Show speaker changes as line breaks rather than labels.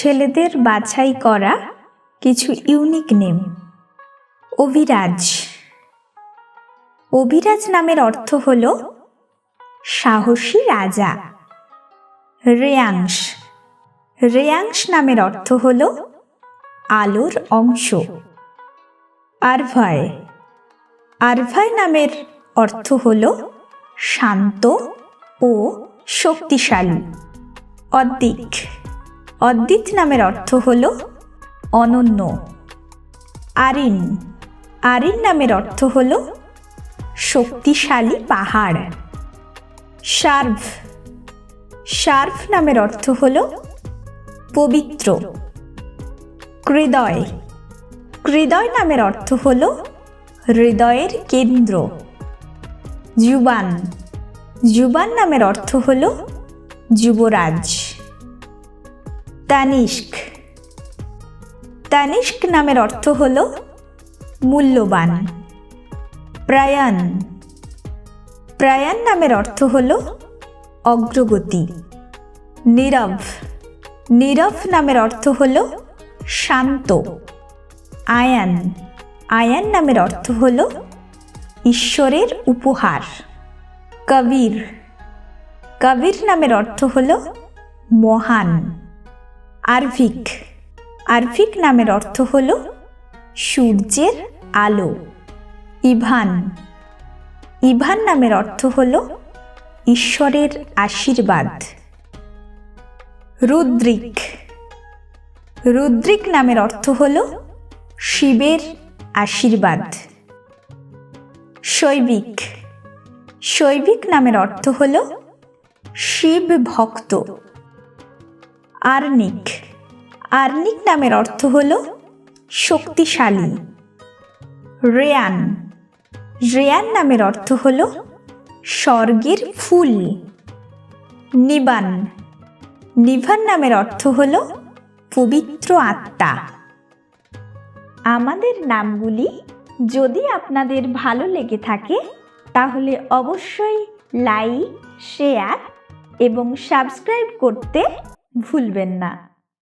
ছেলেদের বাছাই করা কিছু ইউনিক নেম। অভিরাজ। অভিরাজ নামের অর্থ হল সাহসী রাজা। রেয়াংশ। রেয়াংশ নামের অর্থ হল আলোর অংশ। আরভায়। আরভায় নামের অর্থ হল শান্ত ও শক্তিশালী। অদ্দিক অদ্দিত নামের অর্থ হল অনন্য। আরিন। আরিন নামের অর্থ হল শক্তিশালী পাহাড়। শার্ভ শার্ভ নামের অর্থ হল পবিত্র। হৃদয়। হৃদয় নামের অর্থ হল হৃদয়ের কেন্দ্র। জুবান। জুবান নামের অর্থ হল যুবরাজ। তানিষ্ক তানিষ্ক নামের অর্থ হল মূল্যবান। প্রায়ান প্রায়ান নামের অর্থ হল অগ্রগতি। নীরব। নীরব নামের অর্থ হল শান্ত। আয়ান। আয়ান নামের অর্থ হল ঈশ্বরের উপহার। কবির। কবির নামের অর্থ হল মহান। আরভিক। আরভিক নামের অর্থ হল সূর্যের আলো। ইভান। ইভান নামের অর্থ হল ঈশ্বরের আশীর্বাদ। রুদ্রিক। রুদ্রিক নামের অর্থ হল শিবের আশীর্বাদ। শৈবিক। শৈবিক নামের অর্থ হল শিব ভক্ত। আর্নিক। আর্নিক নামের অর্থ হল শক্তিশালী। রেয়ান। রেয়ান নামের অর্থ হল স্বর্গের ফুল। নিবান। নিভান নামের অর্থ হল পবিত্র আত্মা। আমাদের নামগুলি যদি আপনাদের ভালো লেগে থাকে, তাহলে অবশ্যই লাইক, শেয়ার এবং সাবস্ক্রাইব করতে ভুলবেন না।